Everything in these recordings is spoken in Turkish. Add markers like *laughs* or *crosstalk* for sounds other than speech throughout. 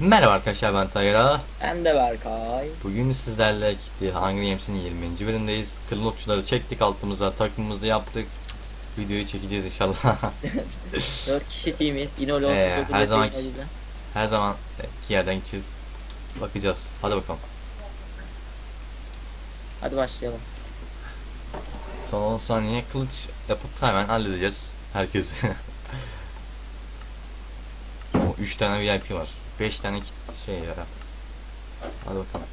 Merhaba arkadaşlar ben Tayra. Ben de Berkay. Bugün sizlerle The Hunger Games'in 20. bölümündeyiz. Kırıl okçuları çektik altımıza, takımımızı yaptık. Videoyu çekeceğiz inşallah. *laughs* 4 kişi teamiz. Yine öyle Ee, her teknolojide. Her zaman iki yerden gideceğiz. Bakacağız. Hadi bakalım. Hadi başlayalım. Son 10 saniye kılıç yapıp hemen halledeceğiz. Herkes. *laughs* o 3 tane VIP var. 5 tane şey yarat. Hadi bakalım.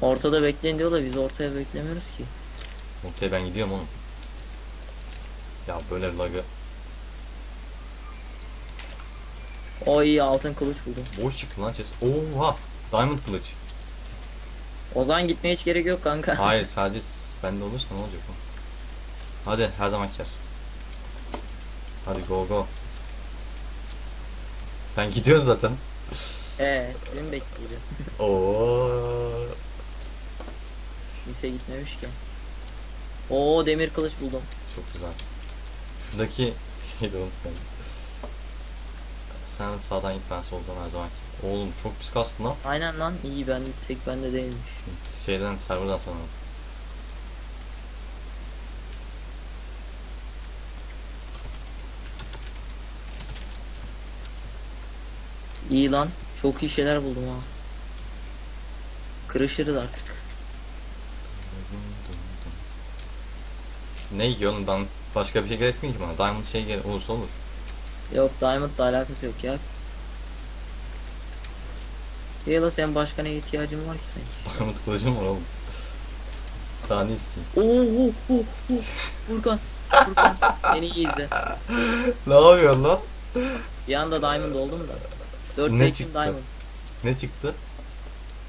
Ortada bekleyin diyor da biz ortaya beklemiyoruz ki. Okey ben gidiyorum oğlum. Ya böyle lagı. O iyi altın kılıç buldum. Boş çıktı lan chest. Oha! Diamond kılıç. O zaman gitmeye hiç gerek yok kanka. *laughs* Hayır sadece bende olursa ne olacak o? Hadi her zaman ker. Hadi go go. Sen gidiyorsun zaten. Ee, sizin bekliyorum. *laughs* Oo. Kimse gitmemiş ki. Oo demir kılıç buldum. Çok güzel. Şuradaki şeyi de unutmayın. Sen sağdan git ben soldan her zaman. Oğlum çok pis kastın lan. Aynen lan iyi ben tek bende değilmiş. Şeyden serverdan sana. İyi lan çok iyi şeyler buldum ha. Kırışırız artık. Ne ki oğlum ben başka bir şey gerekmiyor ki bana. Diamond şey gerek olursa olur. Yok Diamond'la alakası yok ya. Yela sen başka neye ihtiyacın var ki sanki? *laughs* Diamond kılıcım var oğlum. Daha ne isteyeyim? Oo, oo, oo, oo. Furkan, Furkan seni iyi izle. *laughs* ne yapıyorsun lan? Bir anda Diamond oldum da. 4 Ne çıktı? Diamond. Ne çıktı?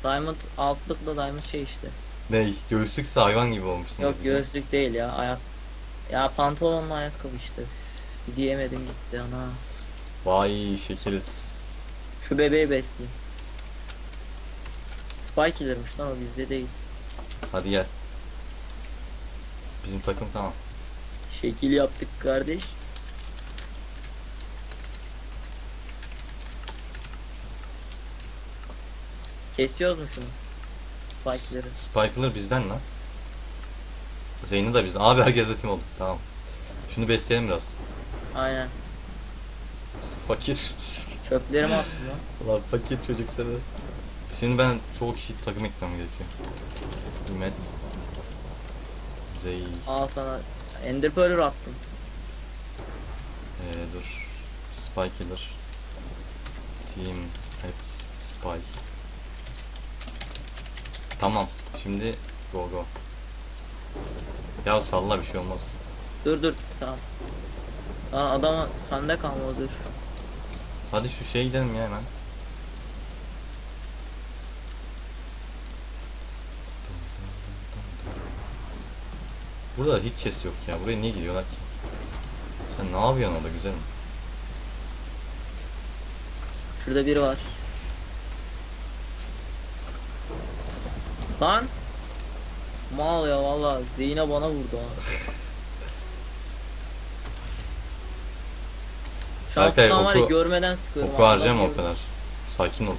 Diamond altlıkla Diamond şey işte. Ne? Göğüslükse hayvan gibi olmuşsun. Yok diyeceğim. göğüslük değil ya ayak. Ya pantolonla ayakkabı işte. Bir diyemedim gitti ana. Vay şekeriz. Şu bebeği besleyeyim. Spy killer'mış lan o bizde değil. Hadi gel. Bizim takım tamam. Şekil yaptık kardeş. Kesiyoruz mu şunu? Spike'ları. Spike'lar bizden lan. Zeyn'i de bizden. Abi herkesle team olduk. Tamam. Şunu besleyelim biraz. Aynen. Fakir. Çöplerimi *laughs* attım lan. Ulan fakir çocuk seni. Şimdi ben çoğu kişi takım eklemem gerekiyor. Ümmet. Zey. Al sana Ender Pearl attım. Ee, dur. Spy Killer. Team at Spy. Tamam. Şimdi go go. Ya salla bir şey olmaz. Dur dur tamam. Lan adama sende kalmadı dur. Hadi şu şeye gidelim ya hemen. Burada hiç ses yok ya. Buraya niye gidiyorlar ki? Sen ne yapıyorsun orada güzelim? Şurada biri var. Lan. Mal ya valla Zeyne bana vurdu ha. Var ya oku- görmeden sıkıyorum. Oku ha, harcama o kadar. Sakin ol.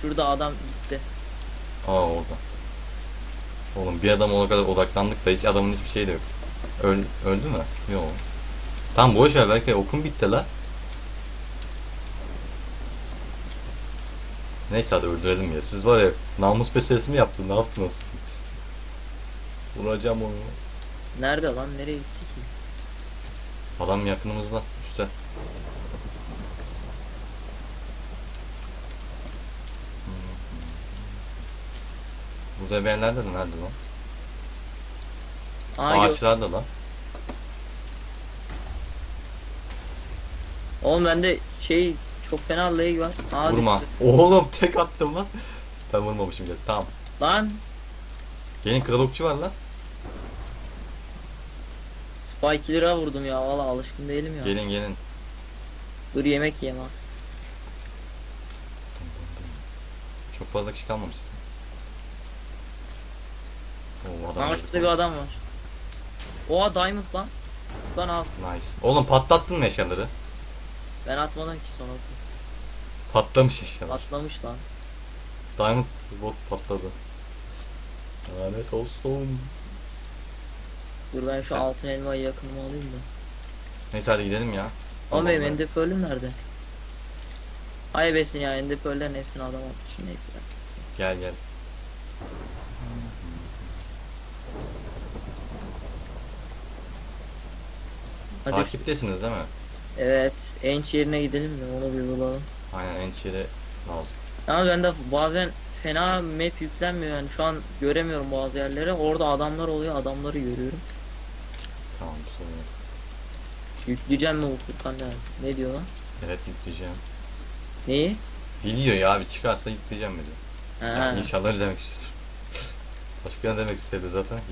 Şurada adam gitti. Aa orada. Oğlum bir adam o kadar odaklandık da hiç adamın hiçbir şeyi de yok. Öl, öldü mü? Yok. Tamam boş ver belki okun bitti la. Neyse hadi öldürelim ya. Siz var ya namus meselesi mi yaptın? Ne yaptınız? Vuracağım onu. Nerede lan? Nereye gitti ki? Adam yakınımızda. Üstte. Burada bir yerlerde de nerede lan? Aa, gö- Ağaçlarda lan. Oğlum bende şey çok fena lag var. Aa, Vurma. düştü. Oğlum tek attım lan. Ben vurmamışım gerçi. Tamam. Lan Gelin kral okçu var lan. Spike lira vurdum ya valla alışkın değilim ya. Gelin gelin. Dur yemek yemez. Çok fazla kişi kalmamış zaten. Oo adam Aa yazık şurada bir adam var. Oha diamond lan. Lan al. Nice. Oğlum patlattın mı eşyaları? Ben atmadım ki sonra. Patlamış eşyalar. Atlamış lan. Diamond bot patladı. Lanet olsun. Dur ben şu Sen- altın elmayı yakınıma alayım da. Neyse hadi gidelim ya. Ama benim ender pearl'üm nerede? Ay besin ya ender pearl'lerin hepsini adam atmış. Neyse. Gel gel. Hadi. Takiptesiniz değil mi? Evet. Ench yerine gidelim mi? Onu bir bulalım. Aynen ençeri lazım. Ama bende bazen fena map yüklenmiyor yani şu an göremiyorum bazı yerleri. Orada adamlar oluyor adamları görüyorum. Tamam sorun yok. Yükleyeceğim mi bu Furkan ne? Ne diyor lan? Evet yükleyeceğim. Neyi? Video ya abi çıkarsa yükleyeceğim. Ha. Yani inşallah öyle demek istiyordur. *laughs* Başka ne demek istedi zaten ki?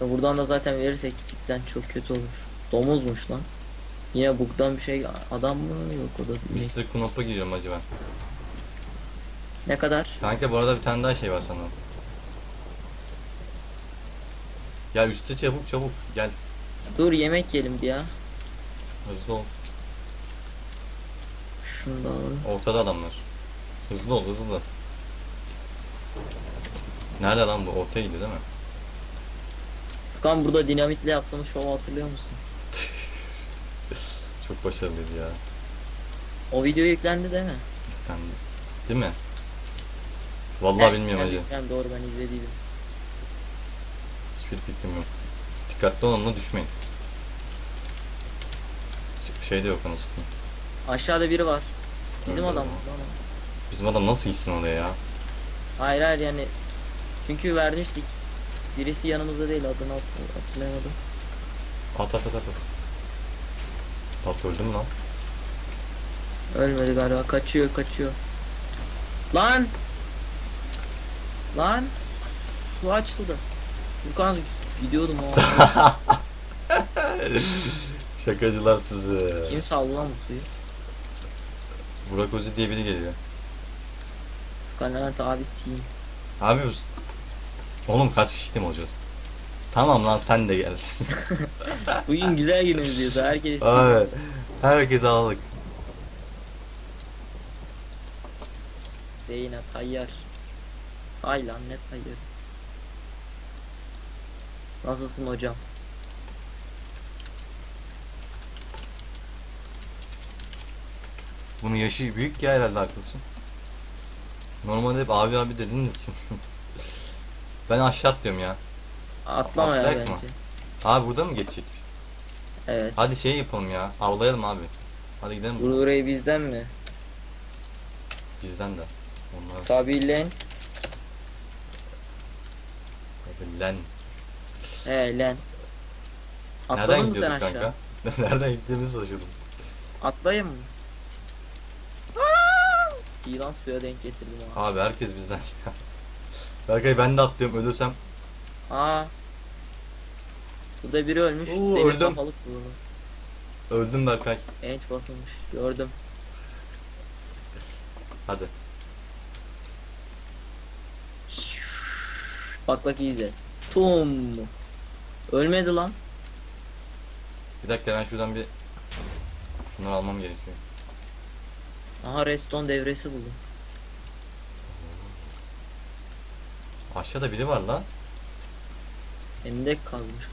Buradan da zaten verirsek cidden çok kötü olur. Domuzmuş lan. Yine bug'dan bir şey adam mı yok o da. Mr. Knop'a giriyorum acı ben. Ne kadar? Kanka bu arada bir tane daha şey var sanırım. Ya üstte çabuk çabuk gel Dur yemek yiyelim bir ya. hızlı ol. Şunu da alalım. Ortada adamlar. Hızlı ol hızlı. Nerede lan bu? Ortaya gidiyor değil mi? Furkan burada dinamitle yaptığımız şovu hatırlıyor musun? Çok başarılıydı ya. O video yüklendi değil mi? Yani, değil mi? Vallahi Heh, bilmiyorum yüklendi, hacı. yüklendi, doğru ben izlediydim. Hiçbir fikrim yok. Dikkatli olun da düşmeyin. Şey de yok anasını. Aşağıda biri var. Bizim Öldü adam. ama. Bizim adam nasıl gitsin oraya ya? Hayır hayır yani. Çünkü vermiştik. Birisi yanımızda değil adını hat- hatırlayamadım. At at at at. at. At öldüm lan. Ölmedi galiba. Kaçıyor kaçıyor. Lan! Lan! Su açıldı. Furkan gidiyordum o an. *laughs* Şakacılar sizi. Kim saldı lan bu suyu? Burak Ozi diye biri geliyor. Furkan Levent abi team. Abi Oğlum kaç kişi olacağız? Tamam lan sen de gel. Bugün güzel günümüz diyordu. Herkes Abi herkes aldık. Zeyna Tayyar. Hay lan ne Tayyar. Nasılsın hocam? Bunun yaşı büyük ya herhalde arkadaşım. Normalde hep abi abi dediğiniz için. *laughs* ben aşağı atlıyorum ya. Atlama ya Atlayak mı? bence. Abi burada mı geçecek? Evet. Hadi şey yapalım ya. Avlayalım abi. Hadi gidelim. Bu burayı bizden mi? Bizden de. Onlar Sabilen. Abi lan. He. Nereden Atladın mı sen gidiyorduk aşağı? kanka? *laughs* Nereden gittiğimizi şaşırdım. Atlayayım mı? İyi lan suya denk getirdim ha. Abi herkes bizden ya. Berkay ben de atlıyorum ölürsem. Aa. Burada biri ölmüş. Oo, Demir öldüm. kafalık bu. Öldüm Berkay. Enç basılmış. Gördüm. Hadi. Bak bak iyi izle. Tum. Ölmedi lan. Bir dakika ben şuradan bir şunları almam gerekiyor. Aha redstone devresi buldum. Aşağıda biri var lan. Endek kalmış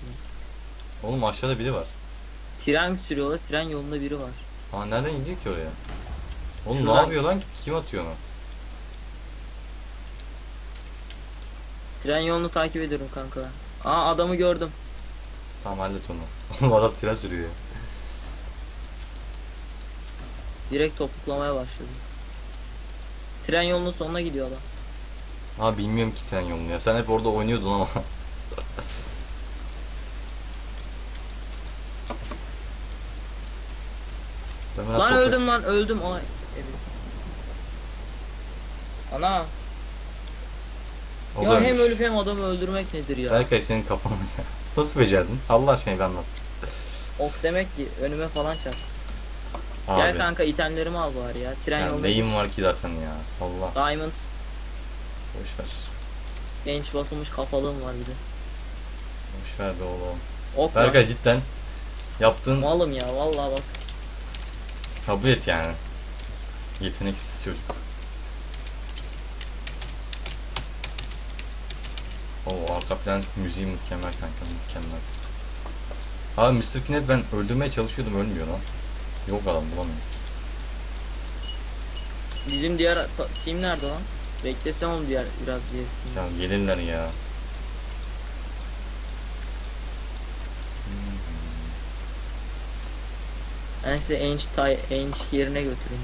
bu. Oğlum aşağıda biri var. Tren sürüyorlar. Tren yolunda biri var. Aa nereden gidiyor ki oraya? Oğlum ne Şuradan- yapıyor lan? Kim atıyor onu? Tren yolunu takip ediyorum kanka. Aa adamı gördüm. Tamam hallet onu. *laughs* Oğlum adam tren sürüyor ya. Direkt topuklamaya başladı. Tren yolunun sonuna gidiyor adam. Ha bilmiyorum ki tren yolunu ya. Sen hep orada oynuyordun ama. *laughs* Biraz Lan toprak- öldüm lan öldüm. Ay. Evet. Ana. O ya hem ölmüş. ölüp hem adamı öldürmek nedir ya? Berkay senin kafan ya. *laughs* Nasıl becerdin? Allah aşkına bir anlat. Ok demek ki önüme falan çarp. Abi. Gel kanka itemlerimi al bari ya. Tren ya yolunda neyim var ki zaten ya. Salla. Diamond Boş ver. genç basılmış kafalığım var bir de. Boş ver be oğlum. Ok. Berkay cidden yaptığın Malım ya vallahi bak. Kabul et yani. Yeteneksiz çocuk. Oo arka plan müziği mükemmel kanka mükemmel. Abi Mr. Kinect ben öldürmeye çalışıyordum ölmüyor lan. Yok adam bulamıyorum. Bizim diğer team nerede lan? Beklesem onu diğer biraz diğer team. Ya gelirler ya. Ben size Ench, Ench yerine götüreyim.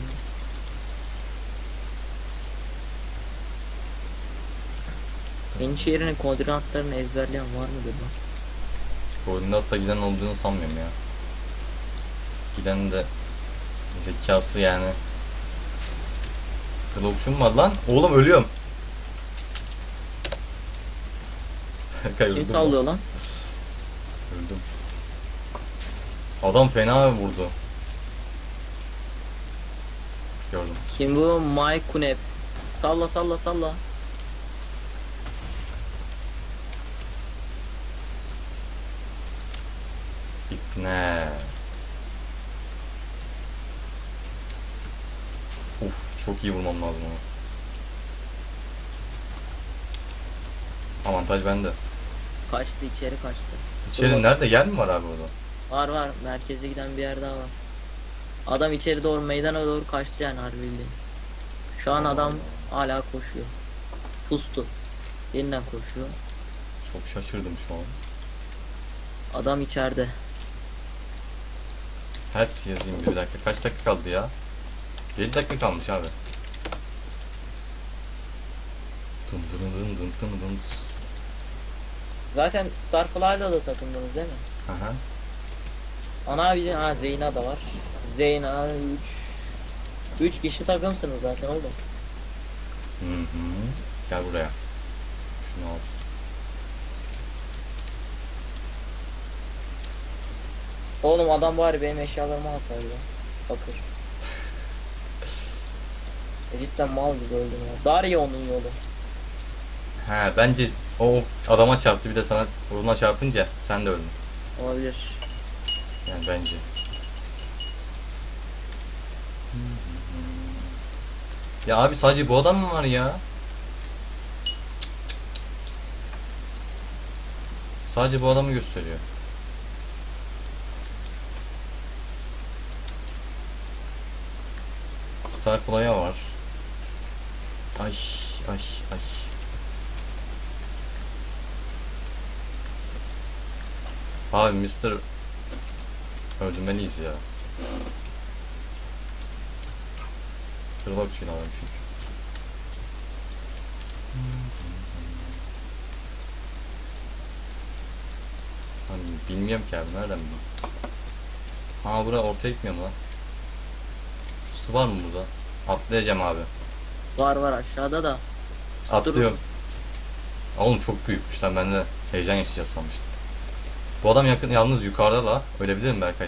Ench yerine koordinatlarını ezberleyen var mıdır lan? Koordinatta giden olduğunu sanmıyorum ya. Giden de zekası yani. Kılıçım var lan. Oğlum ölüyorum. *laughs* Kim sallıyor lan. Öldüm. Adam fena vurdu. Gördüm. Kim bu? Mike Kunep. Salla salla salla. İpne. Uf çok iyi vurmam lazım onu. Avantaj bende. Kaçtı içeri kaçtı. İçeri Dur. nerede yer mi var abi orada? Var var merkeze giden bir yer daha var. Adam içeri doğru meydana doğru kaçtı yani harbi bildiğin. Şu an adam hala koşuyor. Pustu. Yeniden koşuyor. Çok şaşırdım şu an. Adam içeride. Help yazayım bir dakika. Kaç dakika kaldı ya? 7 dakika kalmış abi. Dın dın dın dın dın dın. Zaten Starfly'da da takımdınız değil mi? Aha. Ana bizim ha Zeyna da var. Zeyna 3 3 kişi takımsınız zaten oğlum. Hı hı. Gel buraya. Şunu al. Oğlum adam bari benim eşyalarımı alsaydı. Fakir. *laughs* E cidden mal gibi öldüm ya. Darya onun yolu. He bence o adama çarptı bir de sana ona çarpınca sen de öldün. Olabilir. Yani bence. Ya abi sadece bu adam mı var ya? Sadece bu adamı gösteriyor. Starfly'a var. Ay ay ay. Abi Mr. Öldürmeliyiz ya. Tırnak için çünkü. Hani bilmiyorum ki abi nereden bileyim. Ha bura ortaya gitmiyor mu lan? Su var mı burada? Atlayacağım abi. Var var aşağıda da. Atlıyorum. Oğlum çok büyükmüş lan ben de heyecan yaşayacağız sanmıştım. Bu adam yakın yalnız yukarıda la. Ölebilir mi Berkay?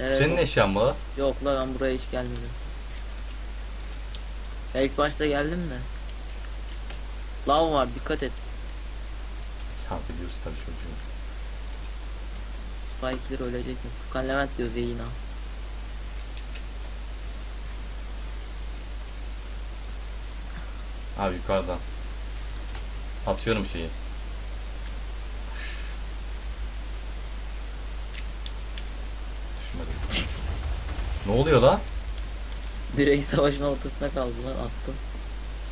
Evet, Senin eşyan mı? Yok la ben buraya hiç gelmedim. Ya ilk başta geldim de. Lav var dikkat et. Ya biliyorsun tabii çocuğum. Spike'ler ölecek mi? Furkan Levent diyor Zeyna. Abi yukarıdan. Atıyorum şeyi. Ne oluyor lan? Direkt savaşın ortasına kaldı lan attım.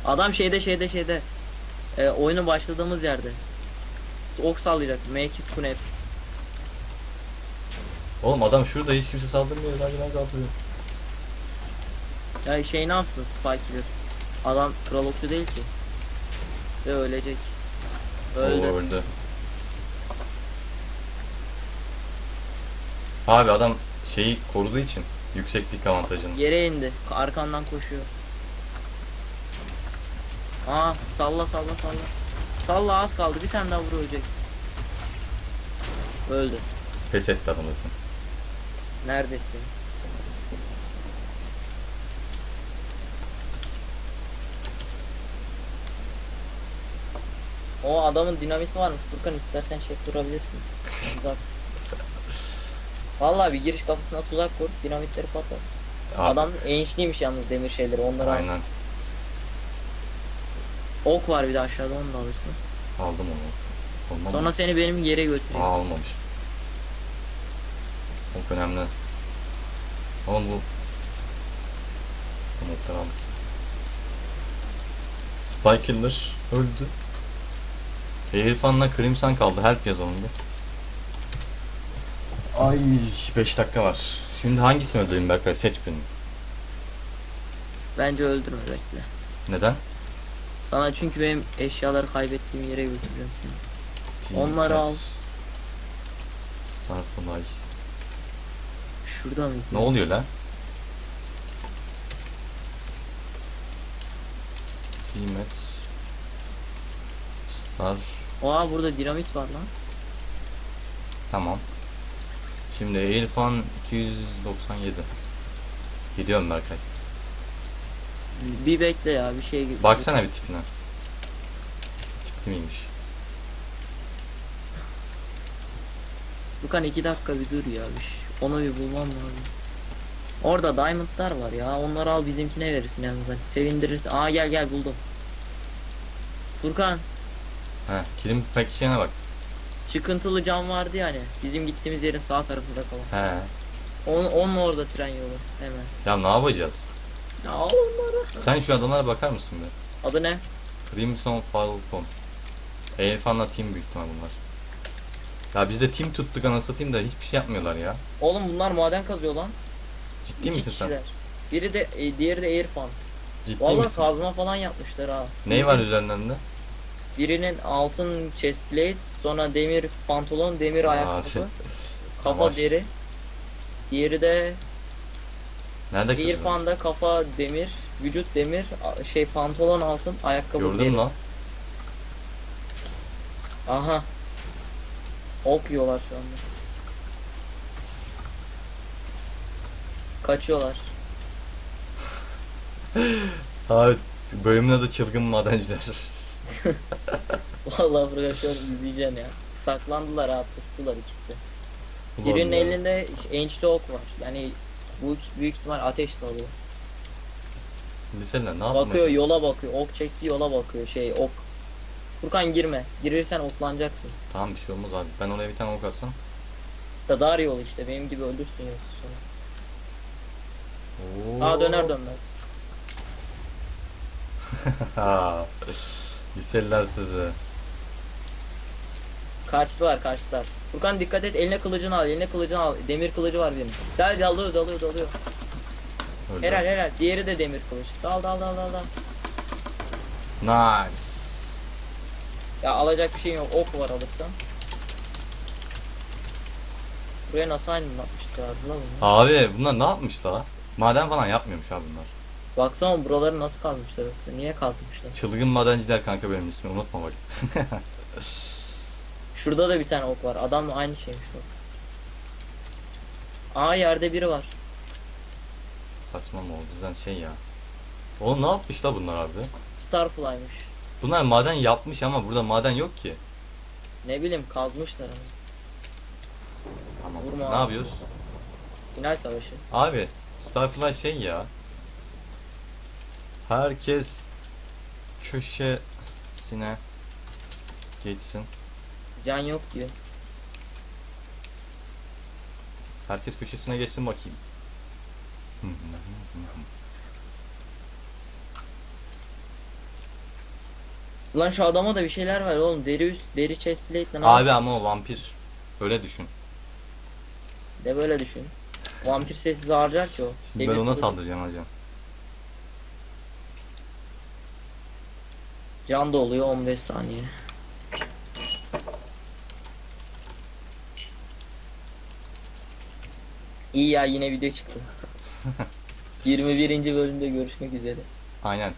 Adam şeyde şeyde şeyde. E, oyunu başladığımız yerde. Ok sallayacak. Make kunep. Oğlum adam şurada hiç kimse saldırmıyor. Sadece ben saldırıyorum. Ya şey ne yapsın Spike'ler? Adam kral okçu değil ki. Ve ölecek. Öldü. Oo, öldü. Abi adam şeyi koruduğu için yükseklik avantajını. Yere indi. Arkandan koşuyor. Aa salla salla salla. Salla az kaldı. Bir tane daha vuracak. Öldü. Pes etti adam zaten. Neredesin? O adamın dinamiti varmış. Furkan istersen şey kurabilirsin. *laughs* Vallahi bir giriş kapısına tuzak kur. Dinamitleri patlat. Artık. Adam enişliymiş yalnız demir şeyleri. Onları al. Aynen. Ok var bir de aşağıda onu da alırsın. Aldım onu. Olmam Sonra mı? seni benim yere götüreyim. Aa almamış. Çok önemli. Ama bu Anahtar aldık. Spy Killer öldü. Airfan'la Crimson kaldı her yazılımda. Ay 5 dakika var. Şimdi hangisini öldüreyim Berkay? Seç birini. Bence öldürme bekle. Neden? Sana çünkü benim eşyaları kaybettiğim yere götüreceğim seni. Team Onları al. Starfly. Şurada mıydı? Ne oluyor lan? Teammates. Star. Aa burada dinamit var lan. Tamam. Şimdi Airfan 297. Gidiyorum Berkay. Bir bekle ya bir şey Baksana bir tipine. Tipli miymiş? Furkan iki dakika bir dur ya. Bir şey- Onu bir bulmam lazım. Orada diamondlar var ya. Onları al bizimkine verirsin yalnız. Hadi sevindirirsin. Aa gel gel buldum. Furkan He, Kirim Faction'a bak. Çıkıntılı cam vardı ya hani. Bizim gittiğimiz yerin sağ tarafında kalan. He. Onun, onun orada tren yolu. Hemen. Ya ne yapacağız? Ya al onları. Sen şu adamlara bakar mısın be? Adı ne? Crimson Falcon. Airfan'la team büyük ihtimal bunlar. Ya biz de team tuttuk anasını satayım da hiçbir şey yapmıyorlar ya. Oğlum bunlar maden kazıyor lan. Ciddi İki misin sen? kişiler. Biri de e, diğeri de Airfan. Ciddi Vallahi misin? kazma falan yapmışlar ha. Ney var üzerlerinde? Birinin altın chestplate, sonra demir pantolon, demir Aa, ayakkabı, şey. kafa Yavaş. deri. Diğeri de Nerede kızım? Irfan'da kafa demir, vücut demir, şey pantolon altın, ayakkabı Gördün deri. lan? Aha. Ok yiyorlar şu anda. Kaçıyorlar. *laughs* Abi bölümün adı Çılgın Madenciler. *laughs* Vallahi buraya şu an izleyeceksin ya. Saklandılar ha pustular ikisi de. Ulan Birinin ya. elinde ençli ok var. Yani bu büyük ihtimal ateş salıyor. Liseler ne yapmaya Bakıyor çalışıyorsun? yola bakıyor. Ok çekti yola bakıyor. Şey ok. Furkan girme. Girirsen oklanacaksın. Tamam bir şey olmaz abi. Ben oraya bir tane ok atsam. Da dar yol işte. Benim gibi ölürsün yoksa sonra. Oo. Sağa döner dönmez. *laughs* Liseliler sizi. Kaçtılar kaçtılar. Furkan dikkat et eline kılıcını al. Eline kılıcını al. Demir kılıcı var benim. Gel dalıyor dalıyor dalıyor. Öldü. Helal helal. Diğeri de demir kılıç. Dal dal dal dal dal. Nice. Ya alacak bir şeyin yok. Ok var alırsan. Buraya nasıl lan bunu? Abi bunlar ne yapmış la? Maden falan yapmıyormuş abi bunlar. Baksana buraları nasıl kazmışlar yoksa. Niye kazmışlar? Çılgın madenciler kanka benim ismim unutma bak. *laughs* Şurada da bir tane ok var. Adamla aynı şeymiş bak. Aa yerde biri var. Saçma mı o bizden şey ya. Oğlum ne yapmış la bunlar abi? Starfly'mış. Bunlar maden yapmış ama burada maden yok ki. Ne bileyim kazmışlar ama. Tamam. Vurma Ne abi. yapıyoruz? Final savaşı. Abi Starfly şey ya. Herkes köşesine geçsin. Can yok diyor. Herkes köşesine geçsin bakayım. Ulan şu adama da bir şeyler ver oğlum. Deri üst, deri chestplate ne Abi ama o vampir. Öyle düşün. De böyle düşün. Vampir sessiz harcar ki o. Şimdi Demir ben ona kılıç. saldıracağım hocam. Can doluyor 15 saniye. İyi ya yine video çıktı. *laughs* 21. bölümde görüşmek üzere. Aynen.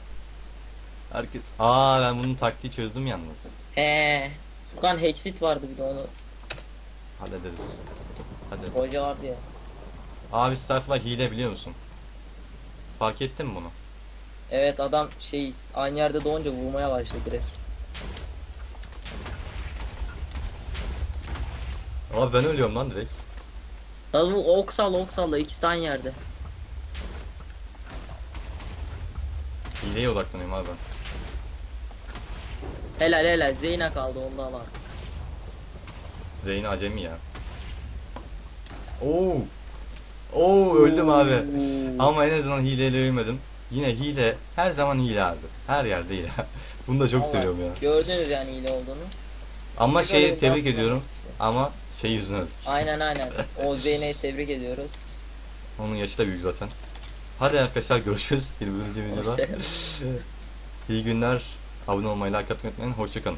Herkes. Aa ben bunun taktiği çözdüm yalnız. He. Furkan Hexit vardı bir de onu. Hallederiz. Hadi. Hoca vardı ya. Abi Starfly hile biliyor musun? Fark ettin mi bunu? Evet adam şey aynı yerde doğunca vurmaya başladı direkt. Abi ben ölüyorum lan direkt. Lan bu ok salla ok salla ikisi de aynı yerde. Hileye odaklanıyorum abi ben. Helal helal Zeyna kaldı onda alan. Zeyn acemi ya. Oo. Oo öldüm abi. Oo. Ama en azından hileyle ölmedim. Yine hile her zaman hile abi. Her yerde hile. *laughs* Bunu da çok Vallahi seviyorum ya. Gördünüz yani hile olduğunu. Ama şeyi tebrik ediyorum. işte. Ama şey yüzüne öldük. Aynen aynen. *laughs* O Zeyna'yı tebrik ediyoruz. Onun yaşı da büyük zaten. Hadi arkadaşlar görüşürüz. *laughs* 20. videoda. Hoşçakalın. İyi günler. Abone olmayı, like atmayı unutmayın. Hoşçakalın.